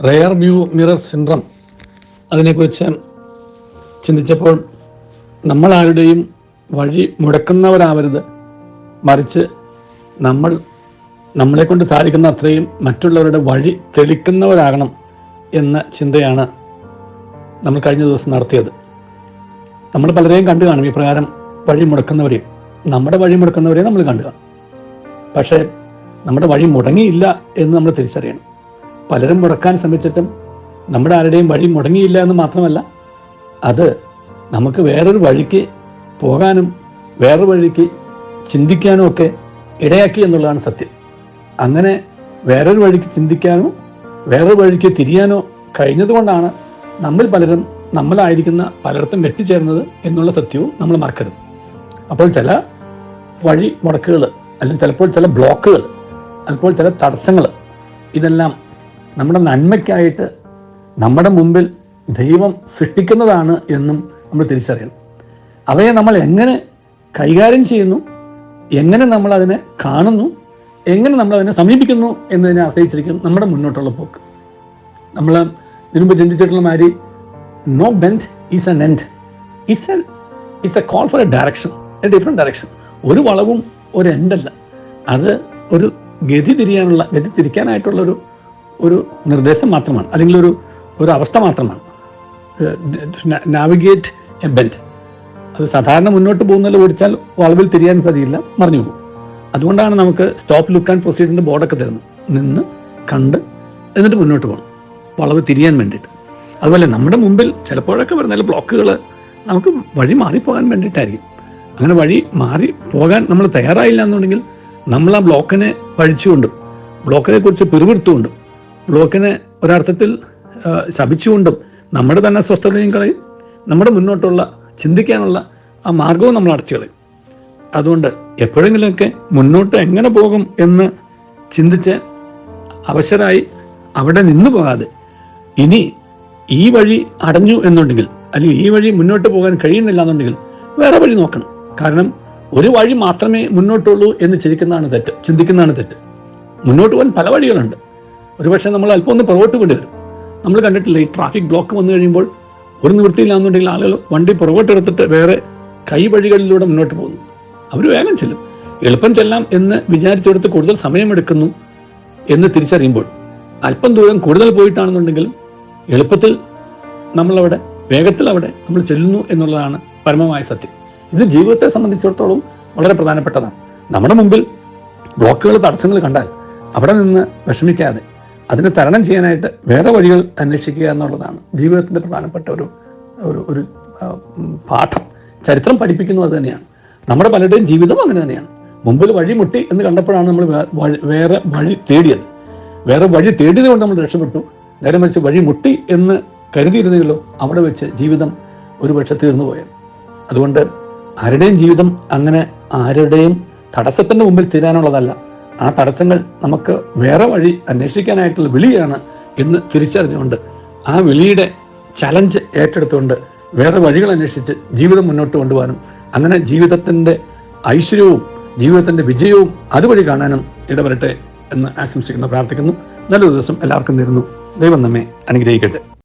Rare view mirror syndrome അതിനെക്കുറിച്ച് ചിന്തിച്ചപ്പോൾ നമ്മൾ ആരുടെയും വഴി മുടക്കുന്നവരാവരുത്. മറിച്ച് നമ്മൾ നമ്മളെ കൊണ്ട് സാധിക്കുന്ന അത്രയും മറ്റുള്ളവരുടെ വഴി തെളിക്കുന്നവരാകണം എന്ന ചിന്തയാണ് നമ്മൾ കഴിഞ്ഞ ദിവസം നടത്തിയത്. നമ്മൾ പലരെയും കണ്ടു കാണും. ഈ പ്രകാരം വഴി മുടക്കുന്നവരെയും നമ്മുടെ വഴി മുടക്കുന്നവരെയും നമ്മൾ കണ്ടു കാണും. പക്ഷേ നമ്മുടെ വഴി മുടങ്ങിയില്ല എന്ന് നമ്മൾ തിരിച്ചറിയണം. പലരും മുടക്കാൻ ശ്രമിച്ചിട്ടും നമ്മുടെ ആരുടെയും വഴി മുടങ്ങിയില്ല എന്ന് മാത്രമല്ല അത് നമുക്ക് വേറൊരു വഴിക്ക് പോകാനും വേറൊരു വഴിക്ക് ചിന്തിക്കാനും ഒക്കെ ഇടയാക്കി എന്നുള്ളതാണ് സത്യം. അങ്ങനെ വേറൊരു വഴിക്ക് ചിന്തിക്കാനോ വേറൊരു വഴിക്ക് തിരിയാനോ കഴിഞ്ഞതുകൊണ്ടാണ് നമ്മൾ പലരും നമ്മളായിരിക്കുന്ന പലയിടത്തും എത്തിച്ചേർന്നത് എന്നുള്ള സത്യവും നമ്മൾ മറക്കരുത്. അപ്പോൾ ചില വഴി മുടക്കുകൾ അല്ലെങ്കിൽ ചിലപ്പോൾ ചില ബ്ലോക്കുകൾ ചിലപ്പോൾ ചില തടസ്സങ്ങൾ ഇതെല്ലാം നമ്മുടെ നന്മയ്ക്കായിട്ട് നമ്മുടെ മുമ്പിൽ ദൈവം സൃഷ്ടിക്കുന്നതാണ് എന്നും നമ്മൾ തിരിച്ചറിയണം. അവയെ നമ്മൾ എങ്ങനെ കൈകാര്യം ചെയ്യുന്നു എങ്ങനെ നമ്മൾ അതിനെ കാണുന്നു എങ്ങനെ നമ്മൾ അതിനെ സമീപിക്കുന്നു എന്നതിനെ ആശ്രയിച്ചിരിക്കും നമ്മുടെ മുന്നോട്ടുള്ള പോക്ക്. നമ്മൾ ഇതിനുമ്പ് ചിന്തിച്ചിട്ടുള്ള മാതിരി no bend is an end is a it's a call for a direction a different direction ഒരു വളവും ഒരു എൻഡല്ല അത് ഒരു ഗതി തിരിയാനുള്ള ഗതി തിരിക്കാനായിട്ടുള്ള ഒരു നിർദ്ദേശം മാത്രമാണ് അല്ലെങ്കിൽ ഒരു ഒരു അവസ്ഥ മാത്രമാണ്. നാവിഗേറ്റ് എ ബെൻഡ് അത് സാധാരണ മുന്നോട്ട് പോകുന്നതിൽ ഓടിച്ചാൽ വളവിൽ തിരിയാൻ സാധിക്കില്ല മറിഞ്ഞു പോകും. അതുകൊണ്ടാണ് നമുക്ക് സ്റ്റോപ്പ് ലുക്ക് ആൻഡ് പ്രൊസീഡിന്റെ ബോർഡൊക്കെ തരുന്നത്. നിന്ന് കണ്ട് എന്നിട്ട് മുന്നോട്ട് പോകണം. വളവ് തിരിയാൻ വേണ്ടിയിട്ട്. അതുപോലെ നമ്മുടെ മുമ്പിൽ ചിലപ്പോഴൊക്കെ വരുന്ന ബ്ലോക്കുകൾ നമുക്ക് വഴി മാറിപ്പോകാൻ വേണ്ടിയിട്ടായിരിക്കും. അങ്ങനെ വഴി മാറി പോകാൻ നമ്മൾ തയ്യാറായില്ല എന്നുണ്ടെങ്കിൽ നമ്മൾ ആ ബ്ലോക്കിനെ പഴിച്ചുകൊണ്ട് ബ്ലോക്കിനെ കുറിച്ച് പിറുപിറുത്തുകൊണ്ടും ബ്ലോക്കിനെ ഒരർത്ഥത്തിൽ ശപിച്ചുകൊണ്ടും നമ്മുടെ തന്നെ സ്വസ്ഥതയും കളയും നമ്മുടെ മുന്നോട്ടുള്ള ചിന്തിക്കാനുള്ള ആ മാർഗവും നമ്മൾ അടച്ചു കളയും. അതുകൊണ്ട് എപ്പോഴെങ്കിലുമൊക്കെ മുന്നോട്ട് എങ്ങനെ പോകും എന്ന് ചിന്തിച്ച് അവശരായി അവിടെ നിന്നു പോകാതെ ഇനി ഈ വഴി അടഞ്ഞു എന്നുണ്ടെങ്കിൽ അല്ലെങ്കിൽ ഈ വഴി മുന്നോട്ട് പോകാൻ കഴിയുന്നില്ല എന്നുണ്ടെങ്കിൽ വേറെ വഴി നോക്കണം. കാരണം ഒരു വഴി മാത്രമേ മുന്നോട്ടുള്ളൂ എന്ന് ചിരിക്കുന്നതാണ് തെറ്റ്. ചിന്തിക്കുന്നതാണ് തെറ്റ്. മുന്നോട്ട് പോകാൻ പല വഴികളുണ്ട്. ഒരുപക്ഷെ നമ്മൾ അല്പം ഒന്ന് പുറകോട്ട് കൊണ്ടുവരും നമ്മൾ കണ്ടിട്ടില്ല ഈ ട്രാഫിക് ബ്ലോക്ക് വന്നു കഴിയുമ്പോൾ ഒരു നിവൃത്തിയില്ലാന്നുണ്ടെങ്കിൽ ആളുകൾ വണ്ടി പുറകോട്ട് എടുത്തിട്ട് വേറെ കൈവഴികളിലൂടെ മുന്നോട്ട് പോകുന്നു. അവർ വേഗം ചെല്ലും. എളുപ്പം ചെല്ലാം എന്ന് വിചാരിച്ചെടുത്ത് കൂടുതൽ സമയമെടുക്കുന്നു എന്ന് തിരിച്ചറിയുമ്പോൾ അല്പം ദൂരം കൂടുതൽ പോയിട്ടാണെന്നുണ്ടെങ്കിലും എളുപ്പത്തിൽ നമ്മളവിടെ വേഗത്തിൽ അവിടെ നമ്മൾ ചെല്ലുന്നു എന്നുള്ളതാണ് പരമമായ സത്യം. ഇത് ജീവിതത്തെ സംബന്ധിച്ചിടത്തോളം വളരെ പ്രധാനപ്പെട്ടതാണ്. നമ്മുടെ മുമ്പിൽ ബ്ലോക്കുകൾ തടസ്സങ്ങൾ കണ്ടാൽ അവിടെ നിന്ന് വിഷമിക്കാതെ അതിനെ തരണം ചെയ്യാനായിട്ട് വേറെ വഴികൾ അന്വേഷിക്കുക എന്നുള്ളതാണ് ജീവിതത്തിന്റെ പ്രധാനപ്പെട്ട ഒരു ഒരു ഒരു പാഠം. ചരിത്രം പഠിപ്പിക്കുന്നത് അത് തന്നെയാണ്. നമ്മുടെ പലരുടെയും ജീവിതം അങ്ങനെ തന്നെയാണ്. മുമ്പിൽ വഴി മുട്ടി എന്ന് കണ്ടപ്പോഴാണ് നമ്മൾ വേറെ വഴി തേടിയത്. വേറെ വഴി തേടിയത് കൊണ്ട് നമ്മൾ രക്ഷപ്പെട്ടു. നേരെ മറിച്ച് വഴി മുട്ടി എന്ന് കരുതിയിരുന്നെങ്കിലോ അവിടെ വെച്ച് ജീവിതം ഒരുപക്ഷെ തീർന്നു പോയത് അതുകൊണ്ട് ആരുടെയും ജീവിതം അങ്ങനെ ആരുടെയും തടസ്സത്തിന്റെ മുമ്പിൽ തീരാനുള്ളതല്ല. ആ തടസ്സങ്ങൾ നമുക്ക് വേറെ വഴി അന്വേഷിക്കാനായിട്ടുള്ള വിളിയാണ് എന്ന് തിരിച്ചറിഞ്ഞുകൊണ്ട് ആ വിളിയുടെ ചലഞ്ച് ഏറ്റെടുത്തുകൊണ്ട് വേറെ വഴികൾ അന്വേഷിച്ച് ജീവിതം മുന്നോട്ട് കൊണ്ടുപോകാനും അങ്ങനെ ജീവിതത്തിന്റെ ഐശ്വര്യവും ജീവിതത്തിന്റെ വിജയവും അതുവഴി കാണാനും ഇടവരട്ടെ എന്ന് ആശംസിക്കുന്നു പ്രാർത്ഥിക്കുന്നു. നല്ലൊരു ദിവസം എല്ലാവർക്കും നേരുന്നു. ദൈവം നമ്മെ അനുഗ്രഹിക്കട്ടെ.